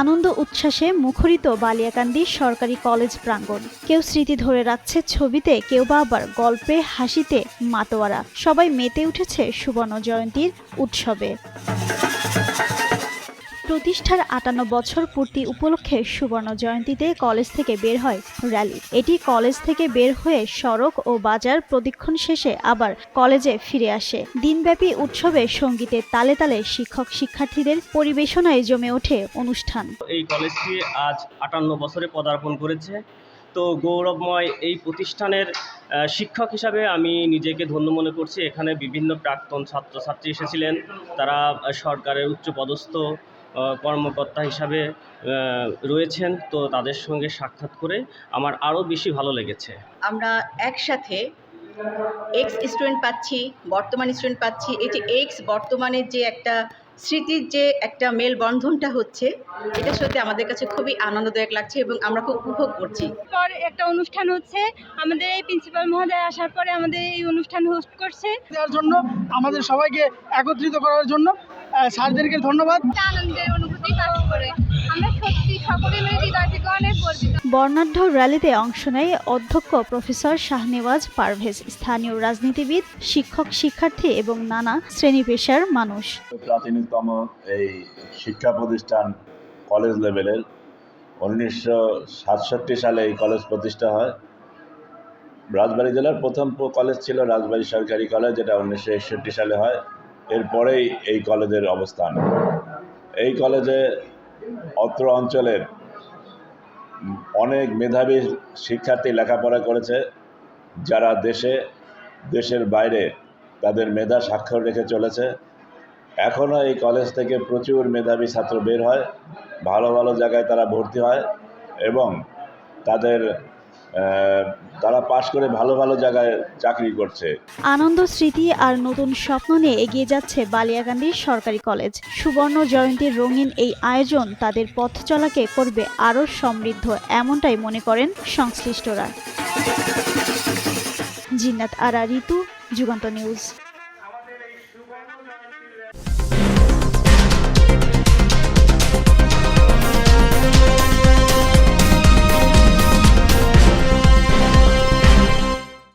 আনন্দ উচ্ছ্বাসে মুখরিত বালিয়াকান্দি সরকারি কলেজ প্রাঙ্গণ। কেউ স্মৃতি ধরে রাখছে ছবিতে, কেউ বা আবার গল্পে, হাসিতে মাতোয়ারা। সবাই মেতে উঠেছে সুবর্ণ জয়ন্তীর উৎসবে। প্রতিষ্ঠার আটান্ন বছর পূর্তি উপলক্ষে সুবর্ণ জয়ন্তীতে কলেজ থেকে বের হয় র্যালি। এটি কলেজ থেকে বের হয়ে সড়ক ও বাজার প্রদক্ষিণ শেষে আবার কলেজে ফিরে আসে। দিনব্যাপী উৎসবে সঙ্গীতের তালে তালে শিক্ষক শিক্ষার্থীদের পরিবেশনায় জমে ওঠে অনুষ্ঠান। এই কলেজটি আজ আটান্ন বছরে পদার্পণ করেছে। তো গৌরবময় এই প্রতিষ্ঠানের শিক্ষক হিসাবে আমি নিজেকে ধন্য মনে করছি। এখানে বিভিন্ন প্রাক্তন ছাত্রছাত্রী এসেছিলেন। তারা সরকারের উচ্চপদস্থ কর্মকর্তা হিসাবে রয়েছেন। তো তাদের সঙ্গে সাক্ষাৎ করে আমার আরও বেশি ভালো লেগেছে। আমরা একসাথে এক্স স্টুডেন্ট পাচ্ছি বর্তমান স্টুডেন্ট পাচ্ছি। এই যে এক্স বর্তমানের যে একটা স্মৃতির যে একটা মেলবন্ধনটা হচ্ছে এটা সত্যি আমাদের কাছে খুবই আনন্দদায়ক লাগছে এবং আমরা খুব উপভোগ করছি। পর একটা অনুষ্ঠান হচ্ছে আমাদের এই প্রিন্সিপাল মহোদয় আসার পরে আমাদের এই অনুষ্ঠান হোস্ট করছে। দেওয়ার জন্য আমাদের সবাইকে একত্রিত করার জন্য স্যারদেরকে ধন্যবাদ। বর্ণাঢ্য র্যালিতে অংশ নেয় অধ্যক্ষ প্রফেসর শাহনেওয়াজ পারভেজ। স্থানীয় রাজনীতিবিদ শিক্ষক শিক্ষার্থী এবং নানা শ্রেণি পেশার মানুষ। প্রাচীনতম এই শিক্ষা প্রতিষ্ঠান কলেজ লেভেলের উনিশশো সাতষট্টি সালে এই কলেজ প্রতিষ্ঠা হয়। রাজবাড়ী জেলার প্রথম কলেজ ছিল রাজবাড়ী সরকারি কলেজ যেটা উনিশশো একষট্টি সালে হয়। এরপরেই এই কলেজের অবস্থান। এই কলেজে অত্র অঞ্চলের অনেক মেধাবী শিক্ষার্থী লেখাপড়া করেছে, যারা দেশে, দেশের বাইরে তাদের মেধা স্বাক্ষর রেখে চলেছে। এখনও এই কলেজ থেকে প্রচুর মেধাবী ছাত্র বের হয়, ভালো ভালো জায়গায় তারা ভর্তি হয় এবং তাদের তারা পাশ করে ভালো ভালো জায়গায় চাকরি করছে। আনন্দ, স্মৃতি আর নতুন স্বপ্ন নিয়ে এগিয়ে যাচ্ছে বালিয়াকান্দি সরকারি কলেজ। সুবর্ণ জয়ন্তীর রঙিন এই আয়োজন তাদের পথ চলাকে করবে আরও সমৃদ্ধ এমনটাই মনে করেন সংশ্লিষ্টরা। জিন্নাত আরা, ঋতু, যুগান্ত নিউজ।